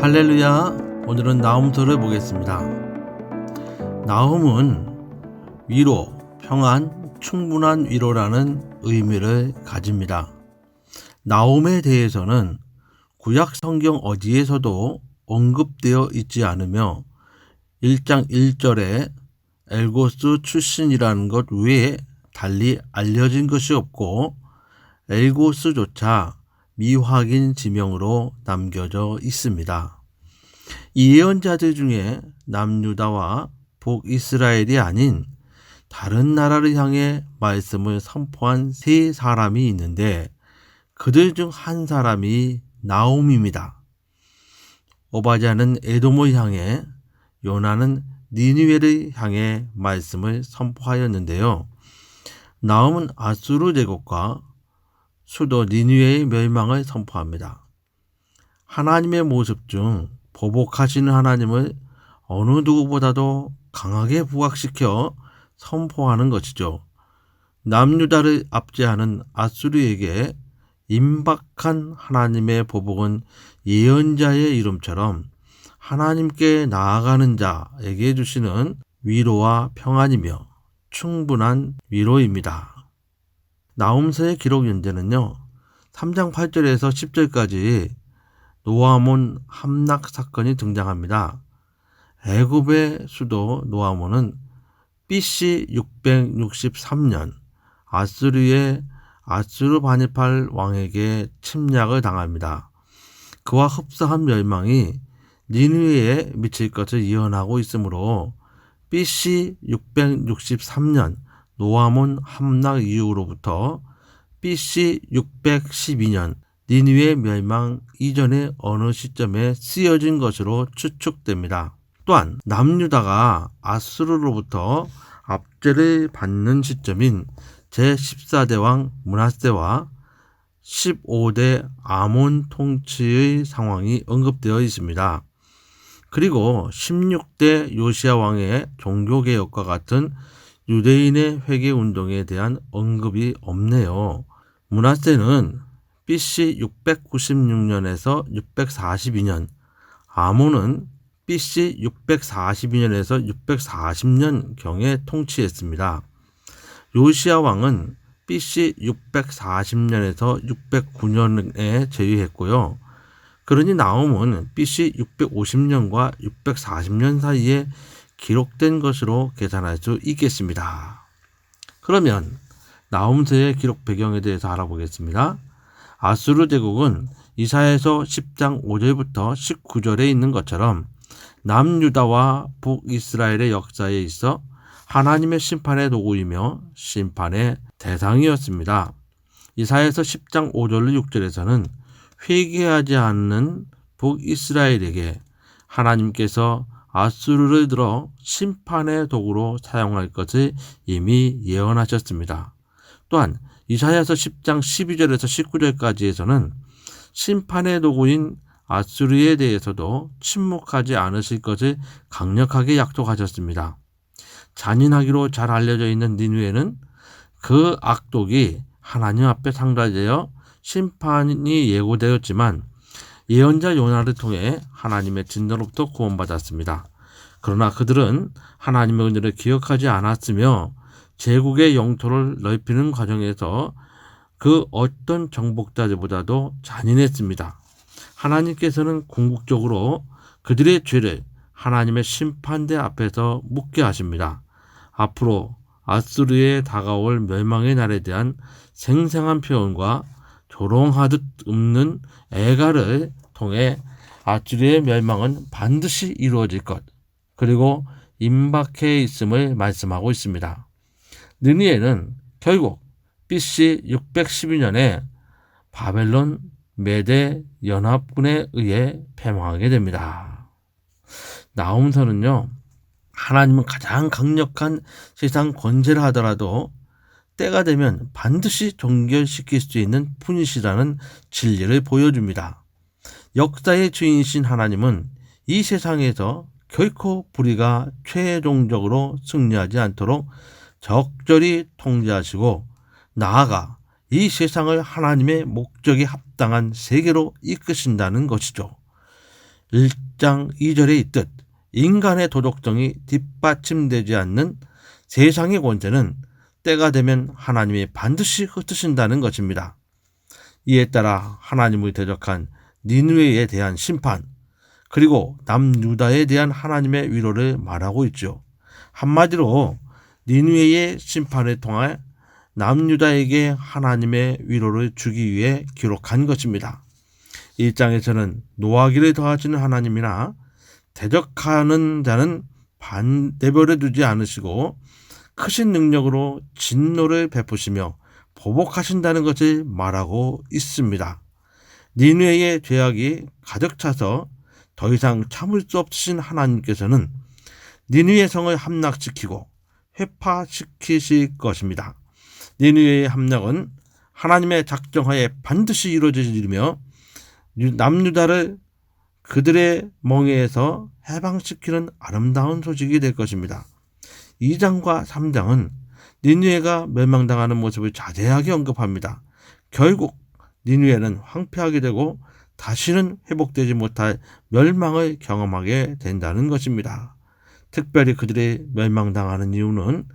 할렐루야. 오늘은 나움서를 보겠습니다. 나움은 위로, 평안, 충분한 위로라는 의미를 가집니다. 나움에 대해서는 구약 성경 어디에서도 언급되어 있지 않으며 1장 1절에 엘고스 출신이라는 것 외에 달리 알려진 것이 없고 엘고스조차 미확인 지명으로 남겨져 있습니다. 이 예언자들 중에 남유다와 북이스라엘이 아닌 다른 나라를 향해 말씀을 선포한 세 사람이 있는데 그들 중 한 사람이 나옴입니다. 오바자는 에돔을 향해 요나는 니니웨를 향해 말씀을 선포하였는데요. 나옴은 아수르 제국과 수도 니누의 멸망을 선포합니다. 하나님의 모습 중 보복하시는 하나님을 어느 누구보다도 강하게 부각시켜 선포하는 것이죠. 남유다를 압제하는 아수르에게 임박한 하나님의 보복은 예언자의 이름처럼 하나님께 나아가는 자에게 주시는 위로와 평안이며 충분한 위로입니다. 나움서의 기록 연재는요. 3장 8절에서 10절까지 노아몬 함락 사건이 등장합니다. 애굽의 수도 노아몬은 BC 663년 아스르의 아스르 바니팔 왕에게 침략을 당합니다. 그와 흡사한 멸망이 니누에 미칠 것을 예언하고 있으므로 BC 663년 노아몬 함락 이후로부터 BC 612년 니니웨 멸망 이전의 어느 시점에 쓰여진 것으로 추측됩니다. 또한 남유다가 아수르로부터 압제를 받는 시점인 제14대 왕 문하세와 15대 아몬 통치의 상황이 언급되어 있습니다. 그리고 16대 요시아 왕의 종교개혁과 같은 유대인의 회개 운동에 대한 언급이 없네요. 문하세는 BC 696년에서 642년, 아몬은 BC 642년에서 640년 경에 통치했습니다. 요시아 왕은 BC 640년에서 609년에 제위했고요. 그러니 나옴은 BC 650년과 640년 사이에 기록된 것으로 계산할 수 있겠습니다. 그러면 나움서의 기록 배경에 대해서 알아보겠습니다. 아수르 제국은 이사에서 10장 5절부터 19절에 있는 것처럼 남유다와 북이스라엘의 역사에 있어 하나님의 심판의 도구이며 심판의 대상이었습니다. 이사에서 10장 5절 6절에서는 회개하지 않는 북이스라엘에게 하나님께서 아수르를 들어 심판의 도구로 사용할 것을 이미 예언하셨습니다. 또한 이사야서 10장 12절에서 19절까지에서는 심판의 도구인 아수르에 대해서도 침묵하지 않으실 것을 강력하게 약속하셨습니다. 잔인하기로 잘 알려져 있는 니누에는 그 악독이 하나님 앞에 상달되어 심판이 예고되었지만 예언자 요나를 통해 하나님의 진노로부터 구원받았습니다. 그러나 그들은 하나님의 은혜를 기억하지 않았으며 제국의 영토를 넓히는 과정에서 그 어떤 정복자들보다도 잔인했습니다. 하나님께서는 궁극적으로 그들의 죄를 하나님의 심판대 앞에서 묻게 하십니다. 앞으로 아수르에 다가올 멸망의 날에 대한 생생한 표현과 조롱하듯 없는 애가를 통해 아수르의 멸망은 반드시 이루어질 것 그리고 임박해 있음을 말씀하고 있습니다. 느니에는 결국 BC 612년에 바벨론 메대 연합군에 의해 패망하게 됩니다. 나움서는요, 하나님은 가장 강력한 세상 권세를 하더라도 때가 되면 반드시 종결시킬 수 있는 분이시라는 진리를 보여줍니다. 역사의 주인이신 하나님은 이 세상에서 결코 불의가 최종적으로 승리하지 않도록 적절히 통제하시고 나아가 이 세상을 하나님의 목적에 합당한 세계로 이끄신다는 것이죠. 1장 2절에 있듯 인간의 도덕성이 뒷받침되지 않는 세상의 권세는 때가 되면 하나님이 반드시 흩으신다는 것입니다. 이에 따라 하나님을 대적한 니누에에 대한 심판 그리고 남유다에 대한 하나님의 위로를 말하고 있죠. 한마디로 니누에의 심판을 통해 남유다에게 하나님의 위로를 주기 위해 기록한 것입니다. 1장에서는 노하기를 더하시는 하나님이나 대적하는 자는 반대별에 두지 않으시고 크신 능력으로 진노를 베푸시며 보복하신다는 것을 말하고 있습니다. 니누의 죄악이 가득 차서 더 이상 참을 수 없으신 하나님께서는 니누의 성을 함락시키고 회파시키실 것입니다. 니누의 함락은 하나님의 작정하에 반드시 이루어질 일이며 남유다를 그들의 멍에에서 해방시키는 아름다운 소식이 될 것입니다. 2장과 3장은 니누에가 멸망당하는 모습을 자세하게 언급합니다. 결국 니누에는 황폐하게 되고 다시는 회복되지 못할 멸망을 경험하게 된다는 것입니다. 특별히 그들이 멸망당하는 이유는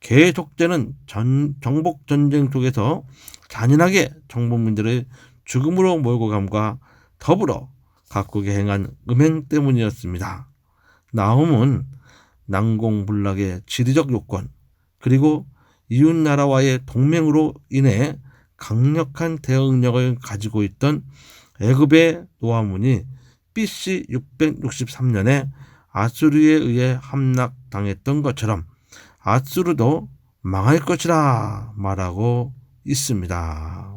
계속되는 전, 정복 전쟁 속에서 잔인하게 정복민들을 죽음으로 몰고 감과 더불어 각국에 행한 음행 때문이었습니다. 나움은 난공불락의 지리적 요건 그리고 이웃 나라와의 동맹으로 인해 강력한 대응력을 가지고 있던 애굽의 노아문이 BC 663년에 아수르에 의해 함락당했던 것처럼 아수르도 망할 것이라 말하고 있습니다.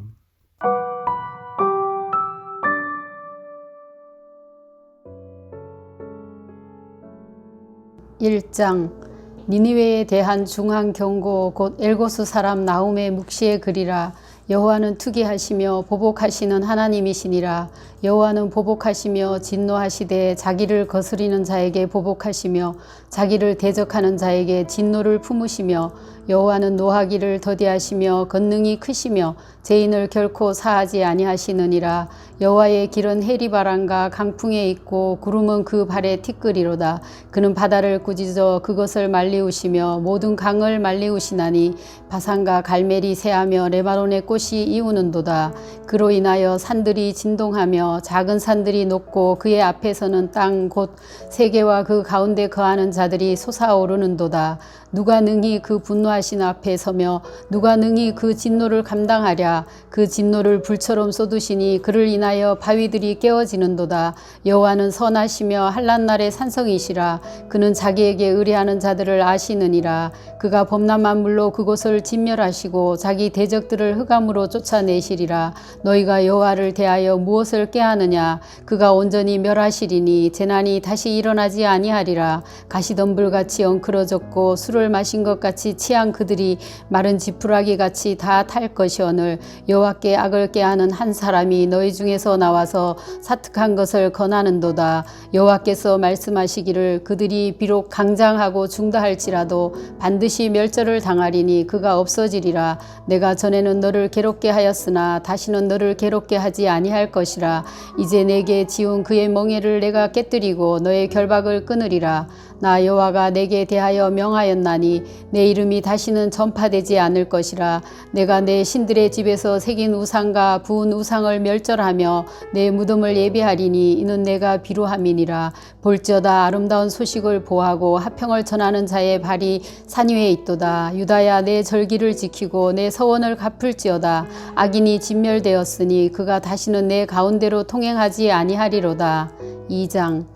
1장 니니웨에 대한 중한 경고 곧 엘고스 사람 나움의 묵시의 글이라 여호와는 투기하시며 보복하시는 하나님이시니라. 여호와는 보복하시며 진노하시되 자기를 거스리는 자에게 보복하시며 자기를 대적하는 자에게 진노를 품으시며 여호와는 노하기를 더디하시며 권능이 크시며 죄인을 결코 사하지 아니하시느니라 여호와의 길은 해리 바람과 강풍에 있고 구름은 그 발에 티끌이로다. 그는 바다를 꾸짖어 그것을 말리우시며 모든 강을 말리우시나니 바산과 갈멜이 새하며 레바논의 꽃이 이우는도다. 그로 인하여 산들이 진동하며 작은 산들이 높고 그의 앞에서는 땅 곧 세계와 그 가운데 거하는 자들이 솟아오르는도다 누가 능히 그 분노하신 앞에 서며 누가 능히 그 진노를 감당하랴 그 진노를 불처럼 쏟으시니 그를 인하여 바위들이 깨어지는도다. 여호와는 선하시며 한란 날의 산성이시라. 그는 자기에게 의뢰하는 자들을 아시느니라. 그가 범람한 물로 그곳을 진멸하시고 자기 대적들을 흑암으로 쫓아내시리라. 너희가 여호와를 대하여 무엇을 깨하느냐? 그가 온전히 멸하시리니 재난이 다시 일어나지 아니하리라. 가시덤불같이 엉클어졌고 술을 마신 것 같이 취한 그들이 마른 지푸라기 같이 다 탈 것이오늘 여호와께 악을 깨하는 한 사람이 너희 중에서 나와서 사특한 것을 권하는도다. 여호와께서 말씀하시기를 그들이 비록 강장하고 중다할지라도 반드시 멸절을 당하리니 그가 없어지리라. 내가 전에는 너를 괴롭게 하였으나 다시는 너를 괴롭게 하지 아니할 것이라. 이제 내게 지운 그의 멍에를 내가 깨뜨리고 너의 결박을 끊으리라 나 여호와가 내게 대하여 명하였나니 내 이름이 다시는 전파되지 않을 것이라. 내가 내 신들의 집에서 새긴 우상과 부은 우상을 멸절하며 내 무덤을 예비하리니 이는 내가 비루함이니라. 볼지어다 아름다운 소식을 보하고 하평을 전하는 자의 발이 산 위에 있도다. 유다야 내 절기를 지키고 내 서원을 갚을지어다. 악인이 진멸되었으니 그가 다시는 내 가운데로 통행하지 아니하리로다. 2장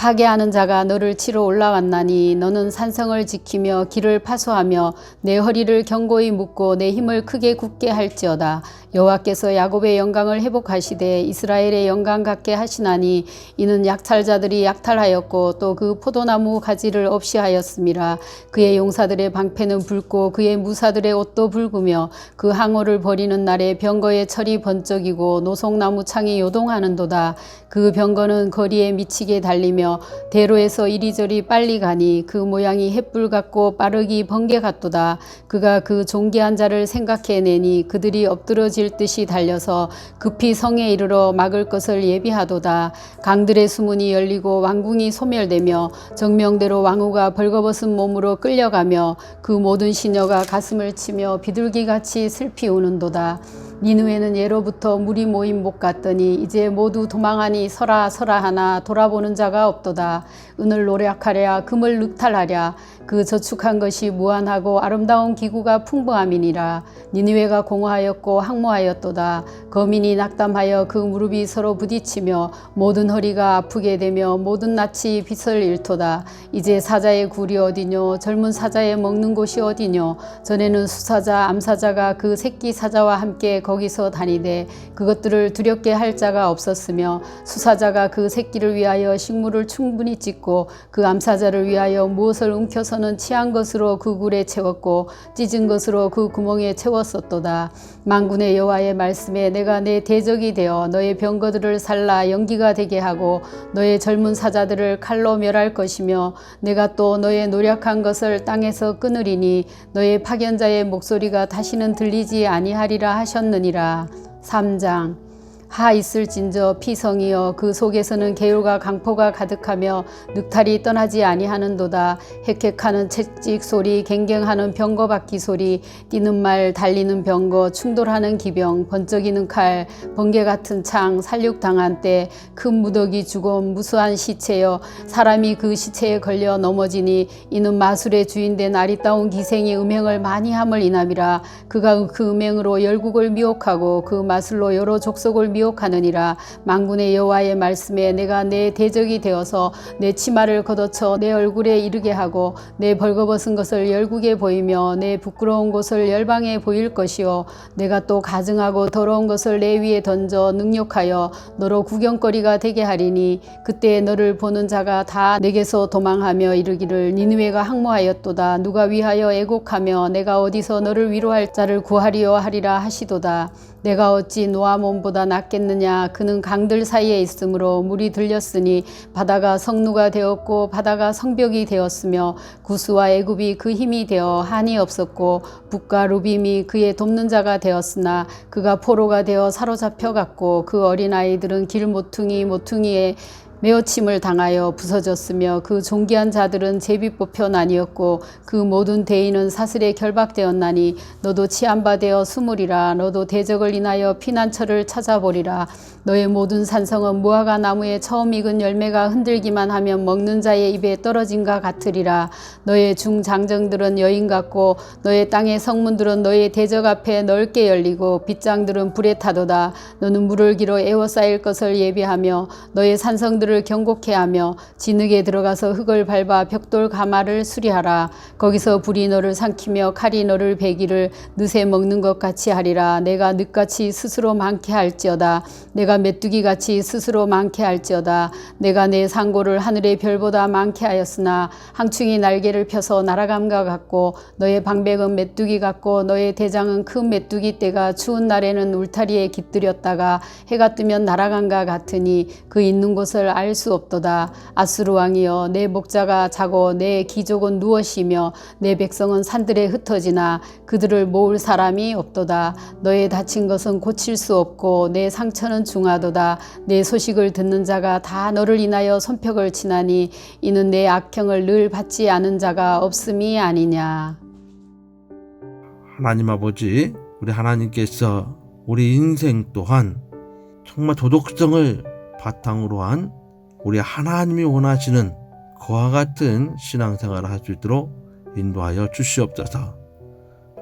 파괴하는 자가 너를 치러 올라왔나니 너는 산성을 지키며 길을 파수하며 내 허리를 견고히 묶고 내 힘을 크게 굳게 할지어다. 여호와께서 야곱의 영광을 회복하시되 이스라엘의 영광 갖게 하시나니 이는 약탈자들이 약탈하였고 또 그 포도나무 가지를 없이 하였음이라 그의 용사들의 방패는 붉고 그의 무사들의 옷도 붉으며 그 항오를 버리는 날에 병거의 철이 번쩍이고 노송나무 창이 요동하는도다. 그 병거는 거리에 미치게 달리며 있으며 대로에서 이리저리 빨리 가니 그 모양이 햇불 같고 빠르기 번개 같도다. 그가 그 존귀한 자를 생각해내니 그들이 엎드러질 듯이 달려서 급히 성에 이르러 막을 것을 예비하도다. 강들의 수문이 열리고 왕궁이 소멸되며 정명대로 왕후가 벌거벗은 몸으로 끌려가며 그 모든 시녀가 가슴을 치며 비둘기같이 슬피 우는도다. 니누에는 예로부터 물이 모인 목 같더니 이제 모두 도망하니 서라 서라 하나 돌아보는 자가 없도다. 은을 노력하랴 금을 늑탈하랴 그 저축한 것이 무한하고 아름다운 기구가 풍부함이니라. 니누에가 공허하였고 항모하였도다. 거민이 낙담하여 그 무릎이 서로 부딪히며 모든 허리가 아프게 되며 모든 낯이 빛을 잃도다. 이제 사자의 굴이 어디뇨 젊은 사자의 먹는 곳이 어디뇨 전에는 수사자 암사자가 그 새끼 사자와 함께 거기서 다니되 그것들을 두렵게 할 자가 없었으며 수사자가 그 새끼를 위하여 식물을 충분히 찢고 그 암사자를 위하여 무엇을 움켜서 는 취한 것으로 그 굴에 채웠고 찢은 것으로 그 구멍에 채웠었도다. 만군의 여호와의 말씀에 내가 내 대적이 되어 너의 병거들을 살라 연기가 되게 하고 너의 젊은 사자들을 칼로 멸할 것이며 내가 또 너의 노력한 것을 땅에서 끊으리니 너의 파견자의 목소리가 다시는 들리지 아니하리라 하셨느니라. 3장 하 있을진저 피성이여 그 속에서는 개울과 강포가 가득하며 늑탈이 떠나지 아니하는도다. 헥헥하는 채찍 소리 갱갱하는 병거 바퀴 소리 뛰는 말 달리는 병거 충돌하는 기병 번쩍이는 칼 번개 같은 창 살육당한 때 큰 무더기 죽음 무수한 시체여. 사람이 그 시체에 걸려 넘어지니 이는 마술의 주인된 아리따운 기생이 음행을 많이 함을 인함이라. 그가 그 음행으로 열국을 미혹하고 그 마술로 여러 족속을 미혹 하느니라. 만군의 여호와의 말씀에 내가 내 대적이 되어서 내 치마를 걷어쳐 내 얼굴에 이르게 하고 내 벌거벗은 것을 열국에 보이며 내 부끄러운 곳을 열방에 보일 것이요. 내가 또 가증하고 더러운 것을 내 위에 던져 능욕하여 너로 구경거리가 되게 하리니 그때 너를 보는 자가 다 내게서 도망하며 이르기를 니느웨가 항모하였도다. 누가 위하여 애곡하며 내가 어디서 너를 위로할 자를 구하리요 하리라 하시도다 내가 어찌 노아몬보다 낫겠느냐? 그는 강들 사이에 있으므로 물이 들렸으니 바다가 성루가 되었고 바다가 성벽이 되었으며 구스와 애굽이 그 힘이 되어 한이 없었고 북과 루빔이 그의 돕는 자가 되었으나 그가 포로가 되어 사로잡혀 갔고 그 어린아이들은 길 모퉁이 모퉁이에 메어침을 당하여 부서졌으며 그 존귀한 자들은 제비 뽑혀 나뉘었고 그 모든 대인은 사슬에 결박되었나니 너도 치안바 되어 숨으리라. 너도 대적을 인하여 피난처를 찾아보리라. 너의 모든 산성은 무화과 나무에 처음 익은 열매가 흔들기만 하면 먹는 자의 입에 떨어진가 같으리라. 너의 중장정들은 여인 같고 너의 땅의 성문들은 너의 대적 앞에 넓게 열리고 빗장들은 불에 타도다. 너는 물을 기로 에워싸일 것을 예비하며 너의 산성들 을 경곡해 하며 진흙에 들어가서 흙을 밟아 벽돌 가마를 수리하라. 거기서 불이 너를 삼키며 칼이 너를 베기를 늦에 먹는 것 같이 하리라. 내가 늑같이 스스로 많게 할지어다. 내가 메뚜기 같이 스스로 많게 할지어다. 내가 내 상고를 하늘의 별보다 많게 하였으나 항충이 날개를 펴서 날아감과 같고 너의 방백은 메뚜기 같고 너의 대장은 큰 메뚜기 떼가 추운 날에는 울타리에 깃들였다가 해가 뜨면 날아간과 같으니 그 있는 곳을 알 수 없도다. 아수르 왕이여 내 목자가 자고 내 기족은 누워 쉬며 내 백성은 산들에 흩어지나 그들을 모을 사람이 없도다. 너의 다친 것은 고칠 수 없고 내 상처는 중하도다. 내 소식을 듣는 자가 다 너를 인하여 손뼉을 치나니 이는 내 악형을 늘 받지 않은 자가 없음이 아니냐. 하나님 아버지, 우리 하나님께서 우리 인생 또한 정말 도덕성을 바탕으로 한 우리 하나님이 원하시는 그와 같은 신앙생활을 할 수 있도록 인도하여 주시옵소서.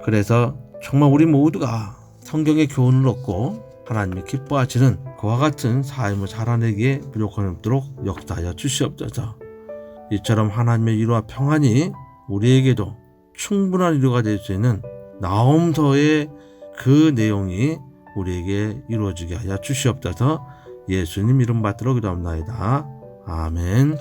그래서 정말 우리 모두가 성경의 교훈을 얻고 하나님이 기뻐하시는 그와 같은 삶을 살아내기에 부족함이 없도록 역사하여 주시옵소서. 이처럼 하나님의 위로와 평안이 우리에게도 충분한 위로가 될 수 있는 나홈서의 그 내용이 우리에게 이루어지게 하여 주시옵소서 예수님 이름 받들어 기도합나이다. 아멘.